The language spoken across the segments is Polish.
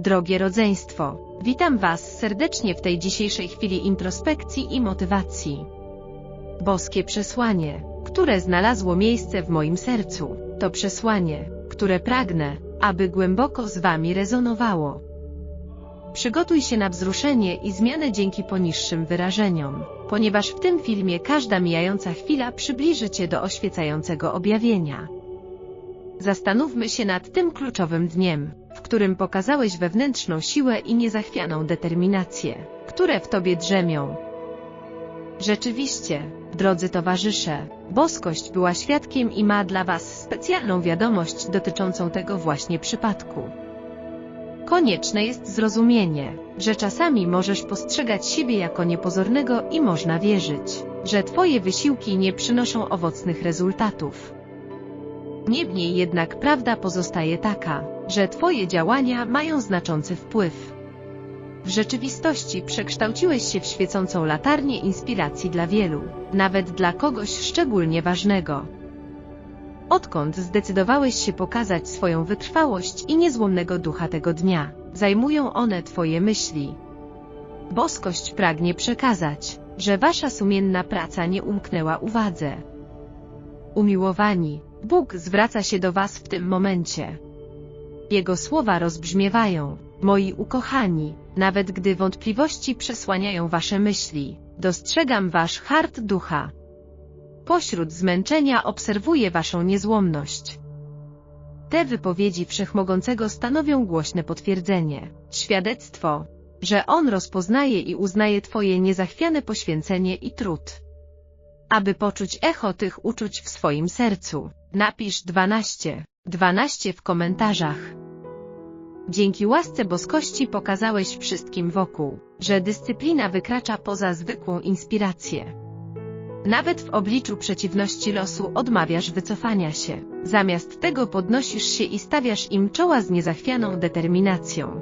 Drogie rodzeństwo, witam Was serdecznie w tej dzisiejszej chwili introspekcji i motywacji. Boskie przesłanie, które znalazło miejsce w moim sercu, to przesłanie, które pragnę, aby głęboko z Wami rezonowało. Przygotuj się na wzruszenie i zmianę dzięki poniższym wyrażeniom, ponieważ w tym filmie każda mijająca chwila przybliży Cię do oświecającego objawienia. Zastanówmy się nad tym kluczowym dniem, w którym pokazałeś wewnętrzną siłę i niezachwianą determinację, które w Tobie drzemią. Rzeczywiście, drodzy towarzysze, boskość była świadkiem i ma dla Was specjalną wiadomość dotyczącą tego właśnie przypadku. Konieczne jest zrozumienie, że czasami możesz postrzegać siebie jako niepozornego i można wierzyć, że Twoje wysiłki nie przynoszą owocnych rezultatów. Niemniej jednak prawda pozostaje taka, że Twoje działania mają znaczący wpływ. W rzeczywistości przekształciłeś się w świecącą latarnię inspiracji dla wielu, nawet dla kogoś szczególnie ważnego. Odkąd zdecydowałeś się pokazać swoją wytrwałość i niezłomnego ducha tego dnia, zajmują one Twoje myśli. Boskość pragnie przekazać, że Wasza sumienna praca nie umknęła uwadze. Umiłowani, Bóg zwraca się do Was w tym momencie. Jego słowa rozbrzmiewają, moi ukochani, nawet gdy wątpliwości przesłaniają Wasze myśli, dostrzegam Wasz hart ducha. Pośród zmęczenia obserwuję Waszą niezłomność. Te wypowiedzi Wszechmogącego stanowią głośne potwierdzenie, świadectwo, że On rozpoznaje i uznaje Twoje niezachwiane poświęcenie i trud. Aby poczuć echo tych uczuć w swoim sercu, napisz 12, 12 w komentarzach. Dzięki łasce boskości pokazałeś wszystkim wokół, że dyscyplina wykracza poza zwykłą inspirację. Nawet w obliczu przeciwności losu odmawiasz wycofania się, zamiast tego podnosisz się i stawiasz im czoła z niezachwianą determinacją.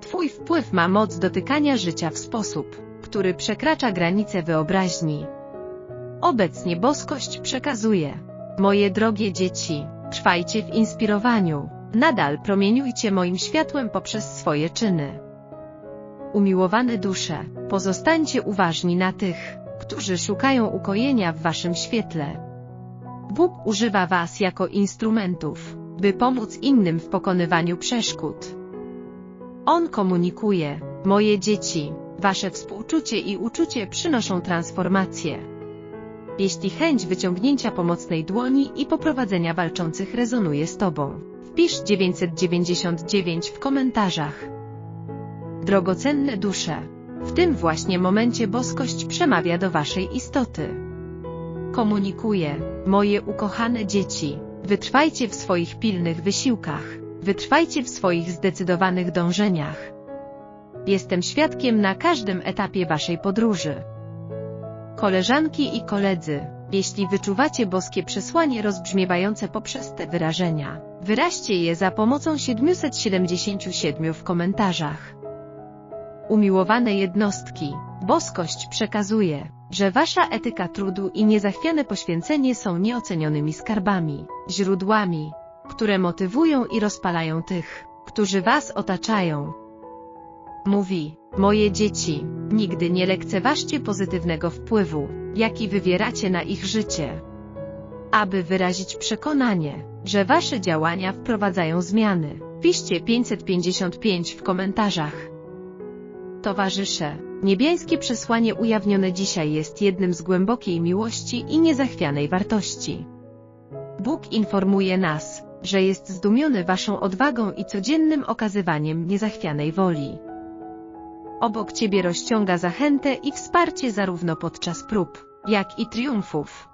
Twój wpływ ma moc dotykania życia w sposób, który przekracza granice wyobraźni. Obecnie boskość przekazuje, moje drogie dzieci, trwajcie w inspirowaniu, nadal promieniujcie moim światłem poprzez swoje czyny. Umiłowane dusze, pozostańcie uważni na tych, którzy szukają ukojenia w waszym świetle. Bóg używa was jako instrumentów, by pomóc innym w pokonywaniu przeszkód. On komunikuje, moje dzieci, wasze współczucie i uczucie przynoszą transformację. Jeśli chęć wyciągnięcia pomocnej dłoni i poprowadzenia walczących rezonuje z Tobą, wpisz 999 w komentarzach. Drogocenne dusze, w tym właśnie momencie boskość przemawia do Waszej istoty. Komunikuje, moje ukochane dzieci, wytrwajcie w swoich pilnych wysiłkach, wytrwajcie w swoich zdecydowanych dążeniach. Jestem świadkiem na każdym etapie Waszej podróży. Koleżanki i koledzy, jeśli wyczuwacie boskie przesłanie rozbrzmiewające poprzez te wyrażenia, wyraźcie je za pomocą 777 w komentarzach. Umiłowane jednostki, boskość przekazuje, że wasza etyka trudu i niezachwiane poświęcenie są nieocenionymi skarbami, źródłami, które motywują i rozpalają tych, którzy was otaczają. Mówi, moje dzieci, nigdy nie lekceważcie pozytywnego wpływu, jaki wywieracie na ich życie. Aby wyrazić przekonanie, że wasze działania wprowadzają zmiany, piszcie 555 w komentarzach. Towarzysze, niebiańskie przesłanie ujawnione dzisiaj jest jednym z głębokiej miłości i niezachwianej wartości. Bóg informuje nas, że jest zdumiony waszą odwagą i codziennym okazywaniem niezachwianej woli. Obok ciebie rozciąga zachętę i wsparcie zarówno podczas prób, jak i triumfów.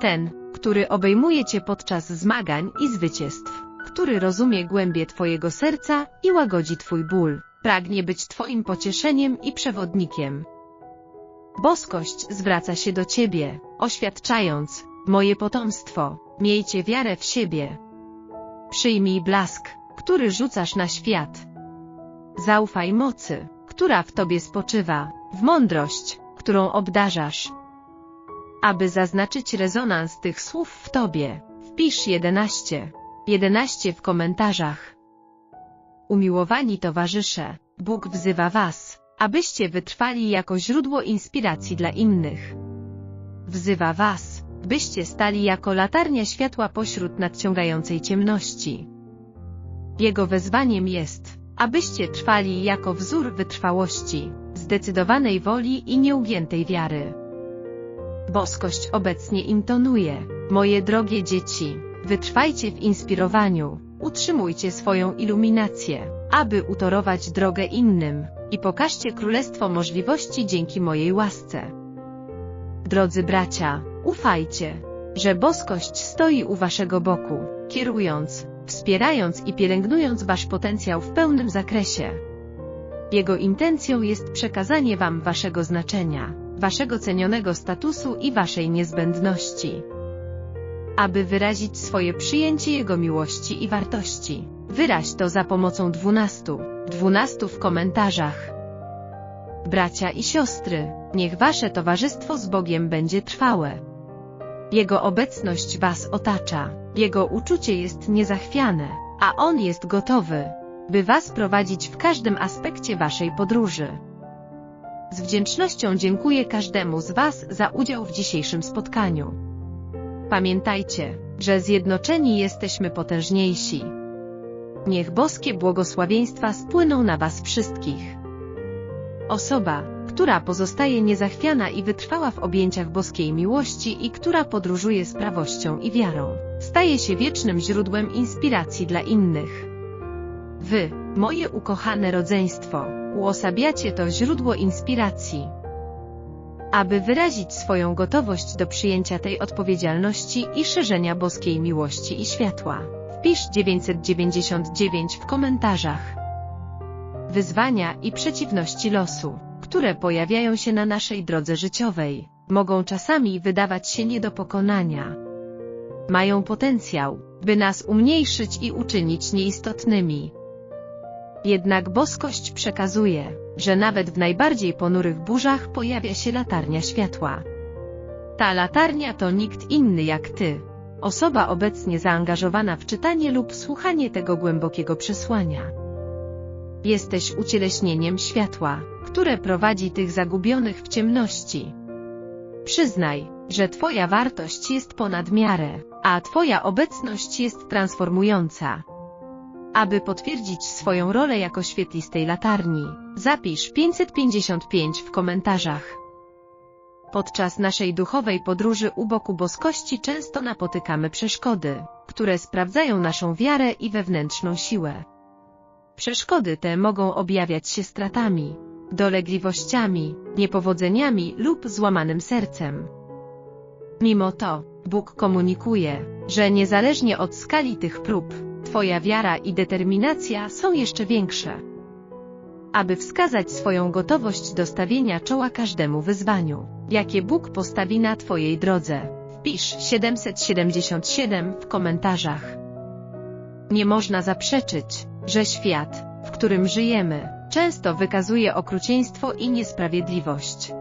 Ten, który obejmuje cię podczas zmagań i zwycięstw, który rozumie głębie twojego serca i łagodzi twój ból, pragnie być twoim pocieszeniem i przewodnikiem. Boskość zwraca się do ciebie, oświadczając, moje potomstwo, miejcie wiarę w siebie. Przyjmij blask, który rzucasz na świat. Zaufaj mocy, która w tobie spoczywa, w mądrość, którą obdarzasz. Aby zaznaczyć rezonans tych słów w tobie, wpisz 11. 11 w komentarzach. Umiłowani towarzysze, Bóg wzywa Was, abyście wytrwali jako źródło inspiracji dla innych. Wzywa Was, byście stali jako latarnia światła pośród nadciągającej ciemności. Jego wezwaniem jest, abyście trwali jako wzór wytrwałości, zdecydowanej woli i nieugiętej wiary. Boskość obecnie intonuje, moje drogie dzieci, wytrwajcie w inspirowaniu, utrzymujcie swoją iluminację, aby utorować drogę innym, i pokażcie królestwo możliwości dzięki mojej łasce. Drodzy bracia, ufajcie, że boskość stoi u waszego boku, kierując, wspierając i pielęgnując wasz potencjał w pełnym zakresie. Jego intencją jest przekazanie wam waszego znaczenia, waszego cenionego statusu i waszej niezbędności. Aby wyrazić swoje przyjęcie Jego miłości i wartości, wyraź to za pomocą dwunastu, dwunastu w komentarzach. Bracia i siostry, niech wasze towarzystwo z Bogiem będzie trwałe. Jego obecność was otacza, Jego uczucie jest niezachwiane, a On jest gotowy, by was prowadzić w każdym aspekcie waszej podróży. Z wdzięcznością dziękuję każdemu z was za udział w dzisiejszym spotkaniu. Pamiętajcie, że zjednoczeni jesteśmy potężniejsi. Niech boskie błogosławieństwa spłyną na was wszystkich. Osoba, która pozostaje niezachwiana i wytrwała w objęciach boskiej miłości i która podróżuje z prawością i wiarą, staje się wiecznym źródłem inspiracji dla innych. Wy, moje ukochane rodzeństwo, uosabiacie to źródło inspiracji. Aby wyrazić swoją gotowość do przyjęcia tej odpowiedzialności i szerzenia boskiej miłości i światła, wpisz 999 w komentarzach. Wyzwania i przeciwności losu, które pojawiają się na naszej drodze życiowej, mogą czasami wydawać się nie do pokonania. Mają potencjał, by nas umniejszyć i uczynić nieistotnymi. Jednak boskość przekazuje, że nawet w najbardziej ponurych burzach pojawia się latarnia światła. Ta latarnia to nikt inny jak Ty. Osoba obecnie zaangażowana w czytanie lub słuchanie tego głębokiego przesłania. Jesteś ucieleśnieniem światła, które prowadzi tych zagubionych w ciemności. Przyznaj, że Twoja wartość jest ponad miarę, a Twoja obecność jest transformująca. Aby potwierdzić swoją rolę jako świetlistej latarni, zapisz 555 w komentarzach. Podczas naszej duchowej podróży u boku boskości często napotykamy przeszkody, które sprawdzają naszą wiarę i wewnętrzną siłę. Przeszkody te mogą objawiać się stratami, dolegliwościami, niepowodzeniami lub złamanym sercem. Mimo to, Bóg komunikuje, że niezależnie od skali tych prób, Twoja wiara i determinacja są jeszcze większe. Aby wskazać swoją gotowość do stawienia czoła każdemu wyzwaniu, jakie Bóg postawi na Twojej drodze, wpisz 777 w komentarzach. Nie można zaprzeczyć, że świat, w którym żyjemy, często wykazuje okrucieństwo i niesprawiedliwość.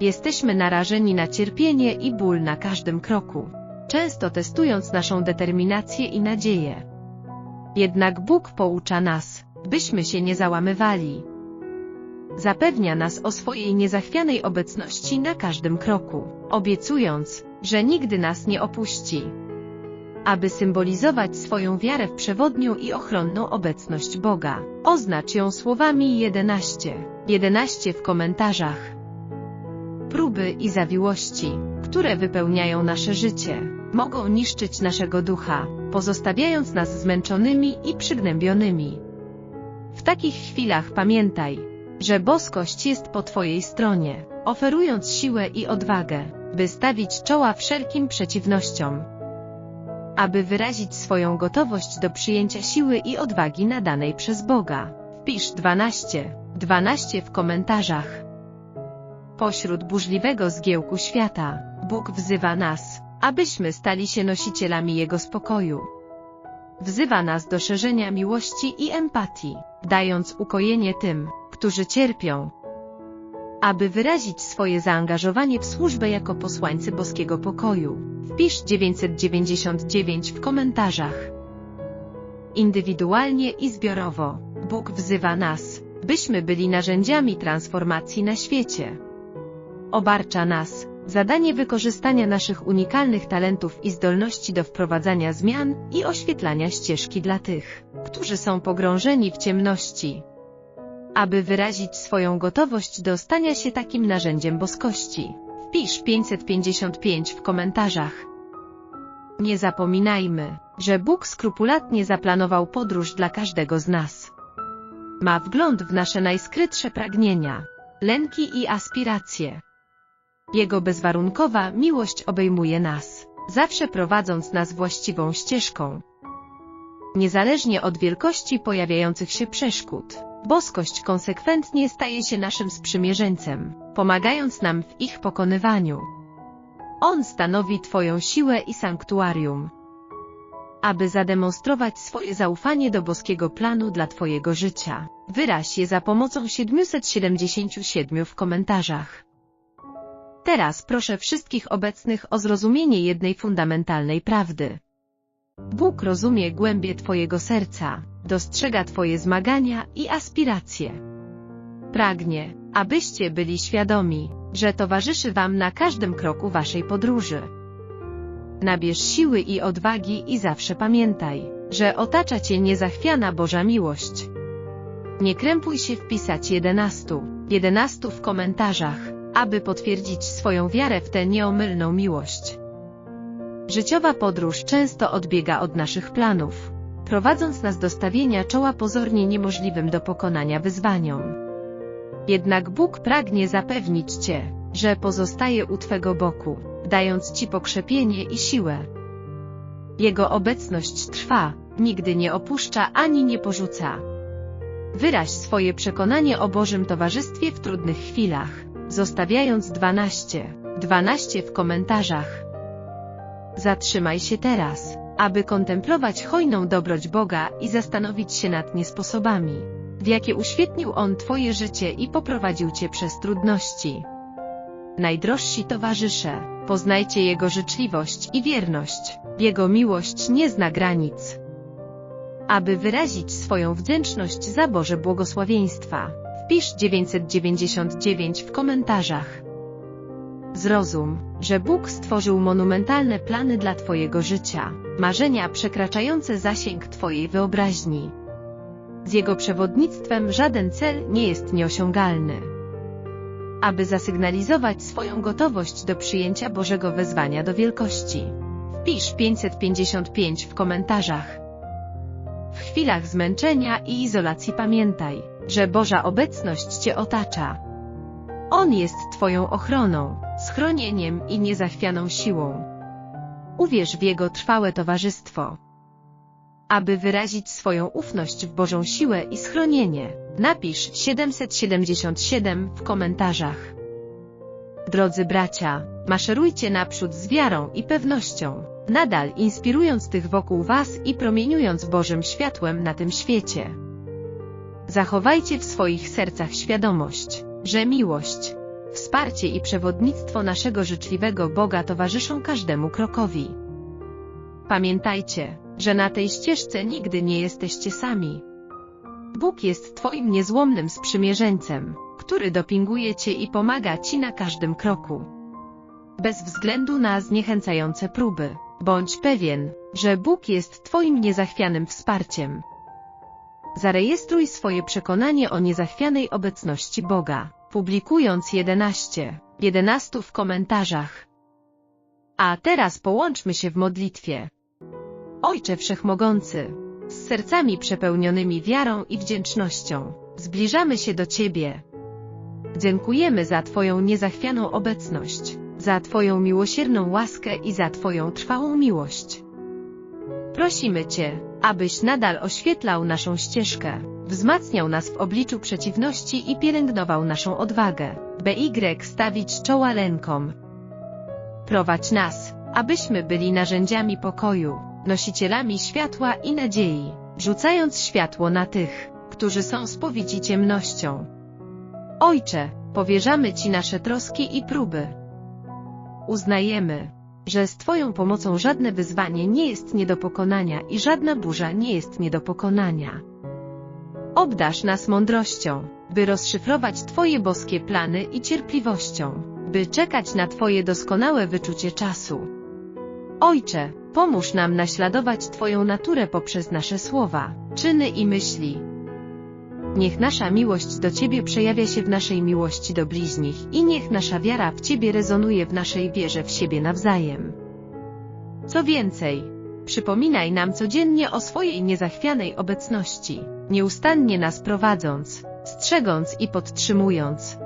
Jesteśmy narażeni na cierpienie i ból na każdym kroku, często testując naszą determinację i nadzieję. Jednak Bóg poucza nas, byśmy się nie załamywali. Zapewnia nas o swojej niezachwianej obecności na każdym kroku, obiecując, że nigdy nas nie opuści. Aby symbolizować swoją wiarę w przewodnią i ochronną obecność Boga, oznacz ją słowami 11, 11 w komentarzach. Próby i zawiłości, które wypełniają nasze życie, mogą niszczyć naszego ducha, pozostawiając nas zmęczonymi i przygnębionymi. W takich chwilach pamiętaj, że boskość jest po Twojej stronie, oferując siłę i odwagę, by stawić czoła wszelkim przeciwnościom. Aby wyrazić swoją gotowość do przyjęcia siły i odwagi nadanej przez Boga, wpisz 12, 12 w komentarzach. Pośród burzliwego zgiełku świata, Bóg wzywa nas, abyśmy stali się nosicielami Jego spokoju. Wzywa nas do szerzenia miłości i empatii, dając ukojenie tym, którzy cierpią. Aby wyrazić swoje zaangażowanie w służbę jako posłańcy boskiego pokoju, wpisz 999 w komentarzach. indywidualnie i zbiorowo. Bóg wzywa nas, byśmy byli narzędziami transformacji na świecie. Obarcza nas zadanie wykorzystania naszych unikalnych talentów i zdolności do wprowadzania zmian i oświetlania ścieżki dla tych, którzy są pogrążeni w ciemności. Aby wyrazić swoją gotowość do stania się takim narzędziem boskości, wpisz 555 w komentarzach. Nie zapominajmy, że Bóg skrupulatnie zaplanował podróż dla każdego z nas. Ma wgląd w nasze najskrytsze pragnienia, lęki i aspiracje. Jego bezwarunkowa miłość obejmuje nas, zawsze prowadząc nas właściwą ścieżką. Niezależnie od wielkości pojawiających się przeszkód, boskość konsekwentnie staje się naszym sprzymierzeńcem, pomagając nam w ich pokonywaniu. On stanowi Twoją siłę i sanktuarium. Aby zademonstrować swoje zaufanie do boskiego planu dla Twojego życia, wyraź je za pomocą 777 w komentarzach. Teraz proszę wszystkich obecnych o zrozumienie jednej fundamentalnej prawdy. Bóg rozumie głębie Twojego serca, dostrzega Twoje zmagania i aspiracje. Pragnie, abyście byli świadomi, że towarzyszy Wam na każdym kroku Waszej podróży. Nabierz siły i odwagi i zawsze pamiętaj, że otacza Cię niezachwiana Boża miłość. Nie krępuj się wpisać 11, 11 w komentarzach, aby potwierdzić swoją wiarę w tę nieomylną miłość. Życiowa podróż często odbiega od naszych planów, prowadząc nas do stawienia czoła pozornie niemożliwym do pokonania wyzwaniom. Jednak Bóg pragnie zapewnić Cię, że pozostaje u Twego boku, dając Ci pokrzepienie i siłę. Jego obecność trwa, nigdy nie opuszcza ani nie porzuca. Wyraź swoje przekonanie o Bożym towarzystwie w trudnych chwilach, zostawiając 12, 12 w komentarzach. Zatrzymaj się teraz, aby kontemplować hojną dobroć Boga i zastanowić się nad niesposobami, w jakie uświetnił On Twoje życie i poprowadził Cię przez trudności. Najdrożsi towarzysze, poznajcie Jego życzliwość i wierność, Jego miłość nie zna granic. Aby wyrazić swoją wdzięczność za Boże błogosławieństwa, wpisz 999 w komentarzach. Zrozum, że Bóg stworzył monumentalne plany dla Twojego życia, marzenia przekraczające zasięg Twojej wyobraźni. Z Jego przewodnictwem żaden cel nie jest nieosiągalny. Aby zasygnalizować swoją gotowość do przyjęcia Bożego wezwania do wielkości, wpisz 555 w komentarzach. W chwilach zmęczenia i izolacji pamiętaj, że Boża obecność Cię otacza. On jest Twoją ochroną, schronieniem i niezachwianą siłą. Uwierz w Jego trwałe towarzystwo. Aby wyrazić swoją ufność w Bożą siłę i schronienie, napisz 777 w komentarzach. Drodzy bracia, maszerujcie naprzód z wiarą i pewnością, nadal inspirując tych wokół Was i promieniując Bożym światłem na tym świecie. Zachowajcie w swoich sercach świadomość, że miłość, wsparcie i przewodnictwo naszego życzliwego Boga towarzyszą każdemu krokowi. Pamiętajcie, że na tej ścieżce nigdy nie jesteście sami. Bóg jest Twoim niezłomnym sprzymierzeńcem, który dopinguje Cię i pomaga Ci na każdym kroku. Bez względu na zniechęcające próby, bądź pewien, że Bóg jest Twoim niezachwianym wsparciem. Zarejestruj swoje przekonanie o niezachwianej obecności Boga, publikując 11, 11 w komentarzach. A teraz połączmy się w modlitwie. Ojcze Wszechmogący, z sercami przepełnionymi wiarą i wdzięcznością, zbliżamy się do Ciebie. Dziękujemy za Twoją niezachwianą obecność, za Twoją miłosierną łaskę i za Twoją trwałą miłość. Prosimy Cię, abyś nadal oświetlał naszą ścieżkę, wzmacniał nas w obliczu przeciwności i pielęgnował naszą odwagę, by stawić czoła lękom. Prowadź nas, abyśmy byli narzędziami pokoju, nosicielami światła i nadziei, rzucając światło na tych, którzy są spowici ciemnością. Ojcze, powierzamy Ci nasze troski i próby. Uznajemy, że z Twoją pomocą żadne wyzwanie nie jest nie do pokonania i żadna burza nie jest nie do pokonania. Obdasz nas mądrością, by rozszyfrować Twoje boskie plany i cierpliwością, by czekać na Twoje doskonałe wyczucie czasu. Ojcze, pomóż nam naśladować Twoją naturę poprzez nasze słowa, czyny i myśli. Niech nasza miłość do Ciebie przejawia się w naszej miłości do bliźnich i niech nasza wiara w Ciebie rezonuje w naszej wierze w siebie nawzajem. Co więcej, przypominaj nam codziennie o swojej niezachwianej obecności, nieustannie nas prowadząc, strzegąc i podtrzymując.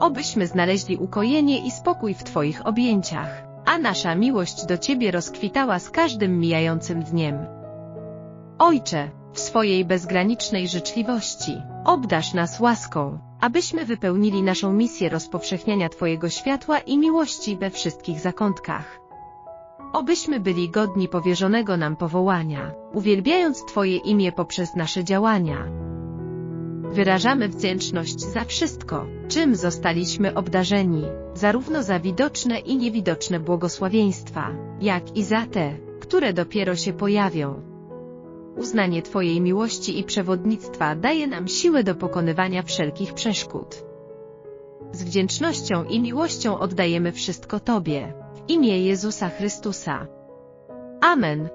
Obyśmy znaleźli ukojenie i spokój w Twoich objęciach, a nasza miłość do Ciebie rozkwitała z każdym mijającym dniem. Ojcze, w swojej bezgranicznej życzliwości, obdasz nas łaską, abyśmy wypełnili naszą misję rozpowszechniania Twojego światła i miłości we wszystkich zakątkach. Obyśmy byli godni powierzonego nam powołania, uwielbiając Twoje imię poprzez nasze działania. Wyrażamy wdzięczność za wszystko, czym zostaliśmy obdarzeni, zarówno za widoczne i niewidoczne błogosławieństwa, jak i za te, które dopiero się pojawią. Uznanie Twojej miłości i przewodnictwa daje nam siłę do pokonywania wszelkich przeszkód. Z wdzięcznością i miłością oddajemy wszystko Tobie, imię Jezusa Chrystusa. Amen.